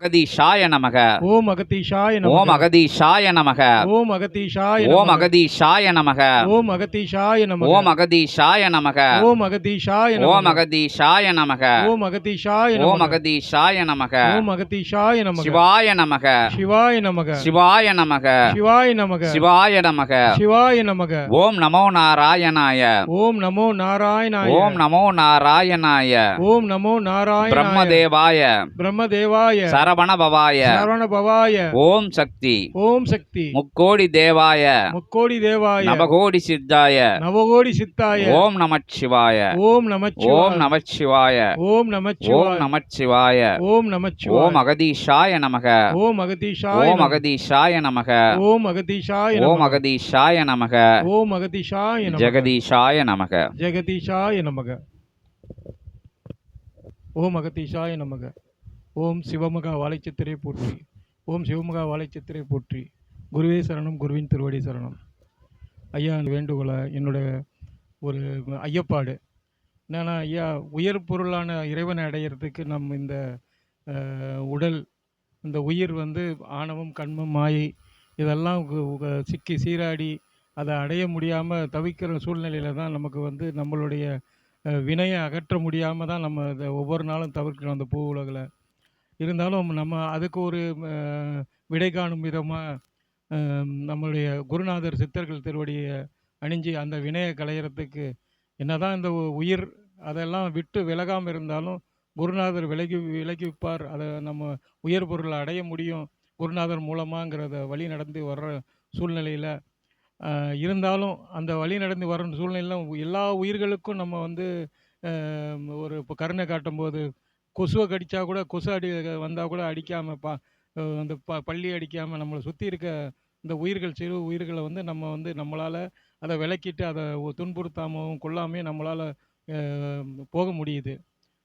அகதீஷாய நமக. ஓம் அகதீஷாய நமக. ஓம் அகதீஷாய நமக. ஓம் அகதீஷாய ஓம் அகதீஷாய நமக. ஓம் அகதீஷாய நமக. ஓம் அகதீஷாய நமக. ஓம் அகதீஷாய ஓம் அகதீஷாய நமக. ஓம் அகதீஷாய ஓம் அகதீஷாய நமக. ஓம் அகதீஷாய நமக. சிவாய நமக. சிவாய நமக. சிவாய நமக. சிவாய நமக. சிவாய நமக. சிவாய நமக. ஓம் நமோ நாராயணாய. ஓம் நமோ நாராயணாய. ஓம் நமோ நாராயணாய. ஓம் நமோ நாராயணாய. பிரம்மதேவாய. பிரம்மதேவாய. சரவண பவாய. சரவண பவாய. ஓம் சக்தி. ஓம் சக்தி. முக்கோடி தேவாய. முக்கோடி தேவாய. நவகோடி சித்தாய. நவகோடி சித்தாய. ஓம் நமச்சிவாய ஓம் ஓம் நமச்சிவாய நமச்சிவாய ஓம் ஓம் நமச்சிவாய நமச்சிவாய ஓம் நமச்சிவாய ஓம் அகதீஷாய நமக. ஓம் அகதீஷாய ஓம். அகதீஷாய நமக. ஓம் அகதீஷாய ஓம். அகதீஷாய நமக. ஓம் அகதீஷாய நமக. ஜெகதீஷாய நமக. ஜெகதீஷாய நமக. ஓம் அகதீஷாய நமக. ஓம் சிவமுகா வாழைச்சித்திரை போற்றி. ஓம் சிவமுகா வாழைச்சித்திரை போற்றி. குருவே சரணம் குருவின் திருவடி சரணம். ஐயா வேண்டுகோளை என்னோட ஒரு ஐயப்பாடு. என்னன்னா ஐயா உயர் பொருளான இறைவனை அடையிறதுக்கு நம் இந்த உடல் இந்த உயிர் வந்து ஆணவம் கண்மம் மாயை இதெல்லாம் சிக்கி சீராடி அதை அடைய முடியாமல் தவிக்கிற சூழ்நிலையில தான் நமக்கு வந்து நம்மளுடைய வினையை அகற்ற முடியாமல் தான் நம்ம இதை ஒவ்வொரு நாளும் தவிர்க்கிறோம் அந்த பூ உலகில். இருந்தாலும் நம்ம அதுக்கு ஒரு விடை காணும் விதமாக நம்மளுடைய குருநாதர் சித்தர்கள் திருவடியை அணிஞ்சு அந்த வினையை களையிறதுக்கு என்னதான் இந்த உயிர் அதெல்லாம் விட்டு விலகாமல் இருந்தாலும் குருநாதர் விலகி விலகிப்பார். அதை நம்ம உயர் பொருளை அடைய முடியும். குருநாதர் மூலமாங்கிறத வழி நடந்து வர்ற சூழ்நிலையில் இருந்தாலும் அந்த வழி நடந்து வர சூழ்நிலையில் எல்லா உயிர்களுக்கும் நம்ம வந்து ஒரு இப்போ கருணை காட்டும்போது கொசுவை கடித்தா கூட கொசு அடி வந்தால் கூட அடிக்காமல் பா அந்த ப பள்ளி அடிக்காமல் நம்மளை சுற்றி இருக்க இந்த உயிர்கள் சிறு உயிர்களை வந்து நம்ம வந்து நம்மளால் அதை விளக்கிட்டு அதை துன்புறுத்தாமவும் கொள்ளாமையும் நம்மளால் போக முடியுது.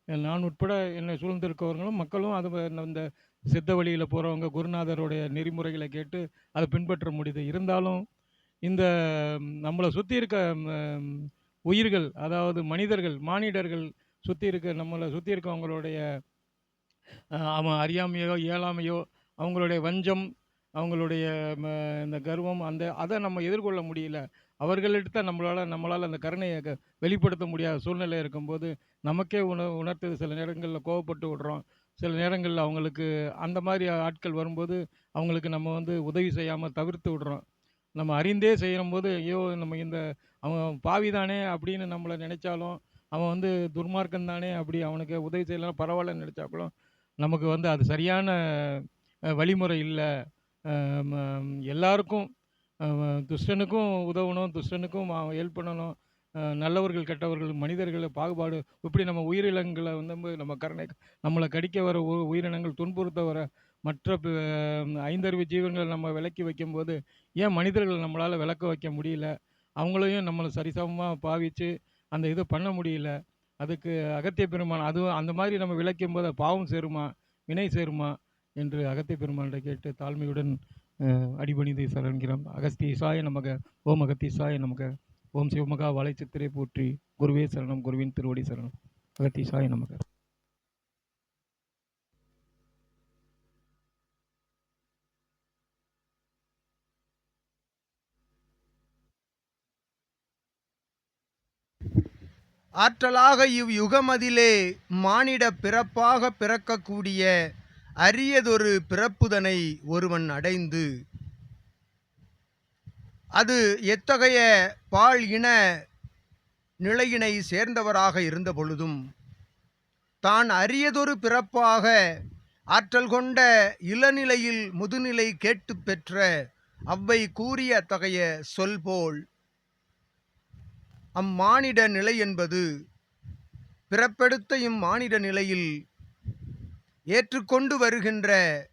நான் உட்பட என்னை சூழ்ந்திருக்கவர்களும் மக்களும் அது இந்த சித்த வழியில் போகிறவங்க குருநாதருடைய நெறிமுறைகளை கேட்டு அதை பின்பற்ற முடியுது. இருந்தாலும் இந்த நம்மளை சுற்றி இருக்க உயிர்கள் அதாவது மனிதர்கள் மானிடர்கள் சுற்றி இருக்க நம்மளை சுற்றி இருக்கவங்களுடைய அவன் அறியாமையோ இயலாமையோ அவங்களுடைய வஞ்சம் அவங்களுடைய ம, இந்த கர்வம் அந்த அதை நம்ம எதிர்கொள்ள முடியல. அவர்களிட்ட நம்மளால் நம்மளால் அந்த கருணையை வெளிப்படுத்த முடியாத சூழ்நிலை இருக்கும்போது நமக்கே உண உணர்த்து சில நேரங்களில் கோவப்பட்டு விடுறோம். சில நேரங்களில் அவங்களுக்கு அந்த மாதிரி ஆட்கள் வரும்போது அவங்களுக்கு நம்ம வந்து உதவி செய்யாமல் தவிர்த்து விடுறோம். நம்ம அறிந்தே செய்யும்போது ஐயோ நம்ம இந்த அவன் பாவிதானே அப்படின்னு நம்மளை நினைச்சாலும் அவன் வந்து துர்மார்க்கன் தானே அப்படி அவனுக்கு உதவி செய்யலாம் பரவாயில்லன்னு கூட நமக்கு வந்து அது சரியான வழிமுறை இல்லை. எல்லாருக்கும் துஷ்டனுக்கும் உதவணும் துஷ்டனுக்கும் ஹெல்ப் பண்ணணும். நல்லவர்கள் கெட்டவர்கள் மனிதர்கள் பாகுபாடு இப்படி நம்ம உயிரினங்களை வந்து நம்ம கருணை நம்மளை கடிக்க வர உ- உயிரினங்கள் துன்புறுத்த வர மற்ற ஐந்தறிவு ஜீவன்களை நம்ம விலக்கி வைக்கும்போது ஏன் மனிதர்கள் நம்மளால் விளக்க வைக்க முடியல? அவங்களையும் நம்மளை சரிசமமாக பாவித்து அந்த இது பண்ண முடியல. அதுக்கு அகத்திய பெருமான் அதுவும் அந்த மாதிரி நம்ம விளக்கும் போது பாவம் சேருமா? வினை சேருமா? என்று அகத்திய பெருமானிட கேட்டு தாழ்மையுடன் அடிபணிந்து சரண்கிறோம் அகஸ்தீசாய நமக ஓம் அகத்தீசாய நமக ஓம் சிவமகா வலைச்சித்திரை போற்றி குருவே சரணம் குருவின் திருவடி சரணம். அகத்தீசாய நமக. ஆற்றலாக இவ்யுகமதிலே மானிட பிறப்பாக பிறக்கக்கூடிய அரியதொரு பிறப்புதனை ஒருவன் அடைந்து அது எத்தகைய பால் இன நிலையினை சேர்ந்தவராக இருந்த பொழுதும் தான் அரியதொரு பிறப்பாக ஆற்றல் கொண்ட இளநிலையில் முதுநிலை கேட்டுப் பெற்ற அவ்வை கூறிய அத்தகைய சொல்போல் அம்மானிட நிலை என்பது பிறப்பெடுத்த இம்மானிட நிலையில் ஏற்றுக்கொண்டு வருகின்ற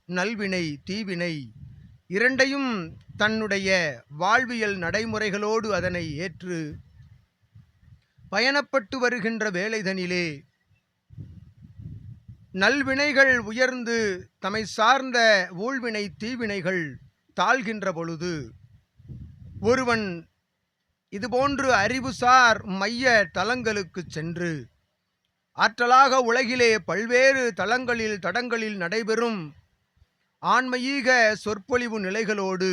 நல்வினை தீவினை இரண்டையும் தன்னுடைய வாழ்வியல் நடைமுறைகளோடு அதனை ஏற்று பயணப்பட்டு வருகின்ற வேலைதனிலே நல்வினைகள் உயர்ந்து தம்மை சார்ந்த ஊழ்வினை தீவினைகள் தாழ்கின்ற பொழுது ஒருவன் இதுபோன்று அறிவுசார் மைய தலங்களுக்கு சென்று ஆற்றலாக உலகிலே பல்வேறு தலங்களில் தடங்களில் நடைபெறும் ஆன்மீக சொற்பொழிவு நிலைகளோடு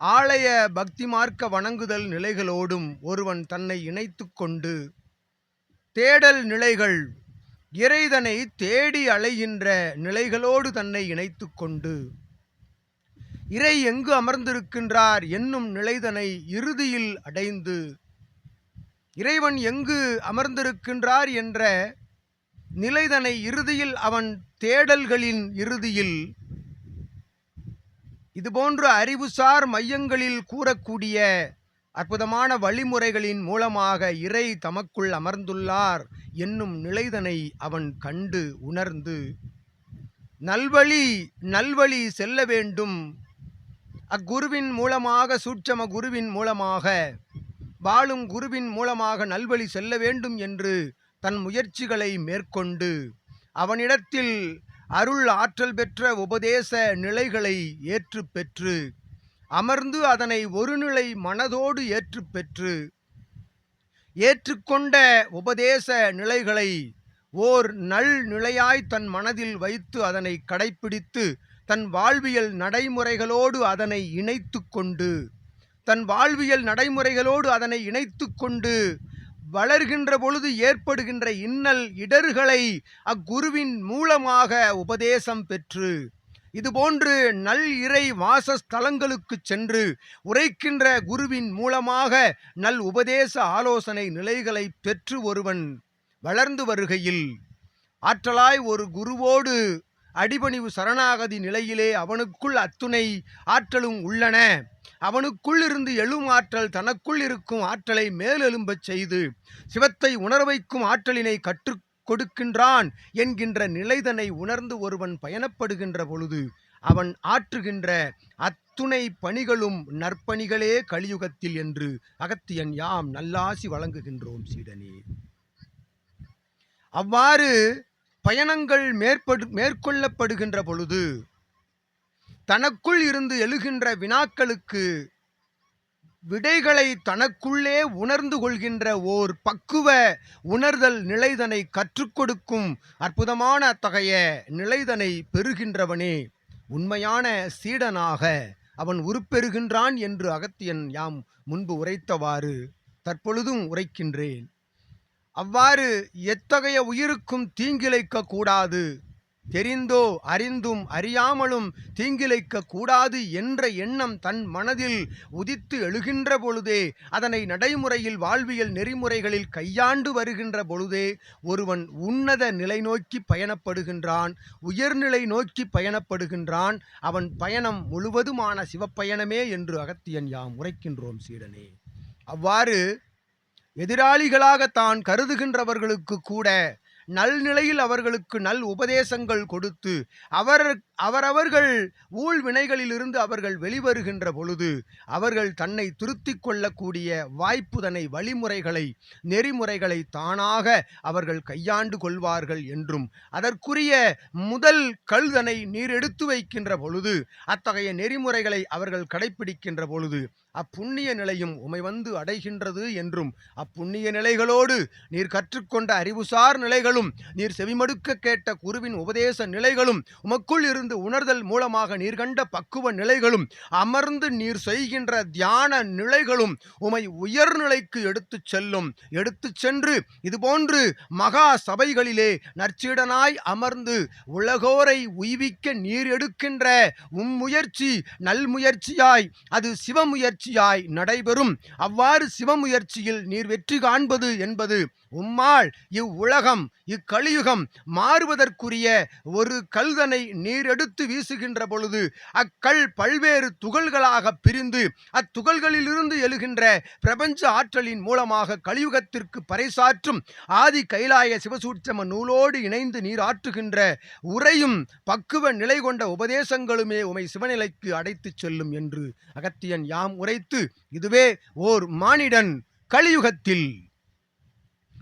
ஆலய பக்தி மார்க்க வணங்குதல் நிலைகளோடும் ஒருவன் தன்னை இணைத்து கொண்டு தேடல் நிலைகள் இறைதனை தேடி அலைகின்ற நிலைகளோடு தன்னை இணைத்து கொண்டு இறை எங்கு அமர்ந்திருக்கின்றார் என்னும் நிலைதனை இறுதியில் அடைந்து இறைவன் எங்கு அமர்ந்திருக்கின்றார் என்ற நிலைதனை இறுதியில் அவன் தேடல்களின் இறுதியில் இதுபோன்ற அறிவுசார் மையங்களில் கூறக்கூடிய அற்புதமான வழிமுறைகளின் மூலமாக இறை தமக்குள் அமர்ந்துள்ளார் என்னும் நிலைதனை அவன் கண்டு உணர்ந்து நல்வழி நல்வழி செல்ல வேண்டும் அக்குருவின் மூலமாக சூட்சம குருவின் மூலமாக வாழும் குருவின் மூலமாக நல்வழி செல்ல வேண்டும் என்று தன் முயற்சிகளை மேற்கொண்டு அவனிடத்தில் அருள் ஆற்றல் பெற்ற உபதேச நிலைகளை ஏற்று பெற்று அமர்ந்து அதனை ஒருநிலை மனதோடு ஏற்று பெற்று ஏற்றுக்கொண்ட உபதேச நிலைகளை ஓர் நல் நிலையாய் தன் மனதில் வைத்து அதனை கடைப்பிடித்து தன் வாழ்வியல் நடைமுறைகளோடு அதனை இணைத்து கொண்டு தன் வாழ்வியல் நடைமுறைகளோடு அதனை இணைத்து கொண்டு வளர்கின்ற பொழுது ஏற்படுகின்ற இன்னல் இடர்களை அக்குருவின் மூலமாக உபதேசம் பெற்று இதுபோன்று நல் இறை வாசஸ்தலங்களுக்கு சென்று உரைக்கின்ற குருவின் மூலமாக நல் உபதேச ஆலோசனை நிலைகளை பெற்று ஒருவன் வளர்ந்து வருகையில் ஆற்றலாய் ஒரு குருவோடு அடிபணிவு சரணாகதி நிலையிலே அவனுக்குள் அத்துணை ஆற்றலும் உள்ளன. அவனுக்குள் இருந்து எழும் ஆற்றல் தனக்குள் இருக்கும் ஆற்றலை மேலெழும்பச் செய்து சிவத்தை உணர வைக்கும் ஆற்றலினை கற்றுக் கொடுக்கின்றான் என்கின்ற நிலைதனை உணர்ந்து ஒருவன் பயணப்படுகின்ற பொழுது அவன் ஆற்றுகின்ற அத்துணை பணிகளும் நற்பணிகளே கலியுகத்தில் என்று அகத்தியன் யாம் நல்லாசி வழங்குகின்றோம் சீடனே. அவ்வாறு பயணங்கள் மேற்படு மேற்கொள்ளப்படுகின்ற பொழுது தனக்குள் இருந்து எழுகின்ற வினாக்களுக்கு விடைகளை தனக்குள்ளே உணர்ந்து கொள்கின்ற ஓர் பக்குவ உணர்தல் நிலைதனை கற்றுக் கொடுக்கும் அற்புதமான அத்தகைய நிலைதனை பெறுகின்றவனே உண்மையான சீடனாக அவன் உருப்பெறுகின்றான் என்று அகத்தியன் யாம் முன்பு உரைத்தவாறு தற்பொழுதும் உரைக்கின்றேன். அவ்வாறு எத்தகைய உயிருக்கும் தீங்கிழைக்க கூடாது? தெரிந்தோ அறிந்தும் அறியாமலும் தீங்கிழைக்க கூடாது என்ற எண்ணம் தன் மனதில் உதித்து எழுகின்ற பொழுதே அதனை நடைமுறையில் வாழ்வியல் நெறிமுறைகளில் கையாண்டு வருகின்ற பொழுதே ஒருவன் உன்னத நிலை நோக்கி பயணப்படுகின்றான் உயர்நிலை நோக்கி பயணப்படுகின்றான் அவன் பயணம் முழுவதுமான சிவப்பயணமே என்று அகத்தியன் யாம் உரைக்கின்றோம் சீடனே. அவ்வாறு எதிராளிகளாக தான் கருதுகின்றவர்களுக்கு கூட நல்நிலையில் அவர்களுக்கு நல் உபதேசங்கள் கொடுத்து அவர் அவரவர்கள் ஊழ்வினைகளிலிருந்து அவர்கள் வெளிவருகின்ற பொழுது அவர்கள் தன்னை திருத்திக் கொள்ளக்கூடிய வாய்ப்புதனை வழிமுறைகளை நெறிமுறைகளை தானாக அவர்கள் கையாண்டு கொள்வார்கள் என்றும் அதற்குரிய முதல் கல்தனை நீர் எடுத்து வைக்கின்ற பொழுது அத்தகைய நெறிமுறைகளை அவர்கள் கடைப்பிடிக்கின்ற பொழுது அப்புண்ணிய நிலையும் உமை வந்து அடைகின்றது என்றும் அப்புண்ணிய நிலைகளோடு நீர் கற்றுக்கொண்ட அறிவுசார் நிலைகளும் நீர் செவிமடுக்க கேட்ட குருவின் உபதேச நிலைகளும் உமக்குள் இருந்து உணர்தல் மூலமாக நீர் கண்ட பக்குவ நிலைகளும் அமர்ந்து நீர் செய்கின்ற தியான நிலைகளும் உமை உயர்நிலைக்கு எடுத்துச் செல்லும். எடுத்துச் சென்று இதுபோன்று மகா சபைகளிலே நற்சீடனாய் அமர்ந்து உலகோரை உய்விக்க நீர் எடுக்கின்ற உம்முயற்சி நல்முயற்சியாய் அது முயற்சியாய் நடைபெறும். அவ்வாறு சிவமுயற்சியில் நீர் வெற்றி காண்பது என்பது உம்மால் இவ்வுலகம் இக்கலியுகம் மாறுவதற்குரிய ஒரு கல்தனை நீரெடுத்து வீசுகின்ற பொழுது அக்கல் பல்வேறு துகள்களாக பிரிந்து அத்துகள்களிலிருந்து எழுகின்ற பிரபஞ்ச ஆற்றலின் மூலமாக கலியுகத்திற்கு பறைசாற்றும் ஆதி கைலாய சிவசூட்சம நூலோடு இணைந்து நீர் ஆற்றுகின்ற உரையும் பக்குவ நிலை கொண்ட உபதேசங்களுமே உமை சிவநிலைக்கு அடைத்துச் செல்லும் என்று அகத்தியன் யாம் உரைத்து இதுவே ஓர் மானிடன் கலியுகத்தில்.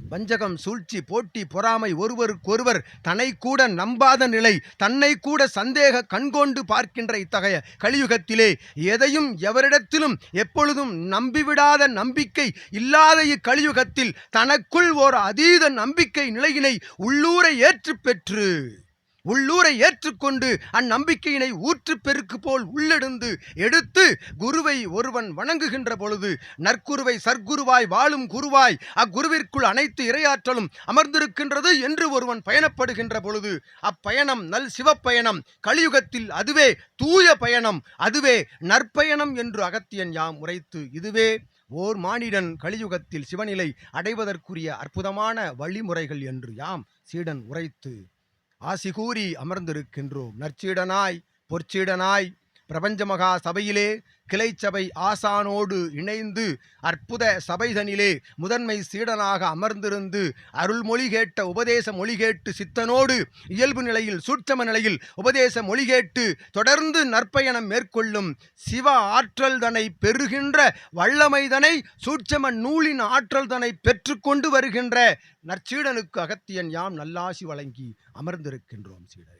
வஞ்சகம் சூழ்ச்சி போட்டி பொறாமை ஒருவருக்கொருவர் தன்னை கூட நம்பாத நிலை தன்னை கூட சந்தேக கண்கொண்டு பார்க்கின்ற இத்தகைய கலியுகத்திலே எதையும் எவரிடத்திலும் எப்பொழுதும் நம்பிவிடாத நம்பிக்கை இல்லாத இக்கலியுகத்தில் தனக்குள் ஓர் அதீத நம்பிக்கை நிலையினை உள்ளூரை ஏற்று பெற்று உள்ளூரை ஏற்றுக்கொண்டு அந்நம்பிக்கையினை ஊற்று பெருக்கு போல் உள்ளெடுந்து எடுத்து குருவை ஒருவன் வணங்குகின்ற பொழுது நற்குருவை சர்க்குருவாய் வாழும் குருவாய் அக்குருவிற்குள் அனைத்து இரையாற்றலும் அமர்ந்திருக்கின்றது என்று ஒருவன் பயணப்படுகின்ற பொழுது அப்பயணம் நல் சிவப்பயணம் கலியுகத்தில் அதுவே தூய பயணம் அதுவே நற்பயணம் என்று அகத்தியன் யாம் உரைத்து இதுவே ஓர் மானிடன் கலியுகத்தில் சிவநிலை அடைவதற்குரிய அற்புதமான வழிமுறைகள் என்று யாம் சீடன் உரைத்து ஆசி கூறி அமர்ந்திருக்கின்றோம். நற்சீடனாய் பொற்சீடனாய் பிரபஞ்ச மகா சபையிலே கிளைச்சபை ஆசானோடு இணைந்து அற்புத சபைதனிலே முதன்மை சீடனாக அமர்ந்திருந்து அருள்மொழி கேட்ட உபதேச மொழி கேட்டு சித்தனோடு இயல்பு நிலையில் சூட்சம நிலையில் உபதேச மொழி கேட்டு தொடர்ந்து நற்பயணம் மேற்கொள்ளும் சிவ ஆற்றல் தனை பெறுகின்ற வல்லமைதனை சூட்சம நூலின் ஆற்றல் தனை பெற்றுக்கொண்டு வருகின்ற நற்சீடனுக்கு அகத்தியன் யாம் நல்லாசி வழங்கி அமர்ந்திருக்கின்றோம் சீடர்.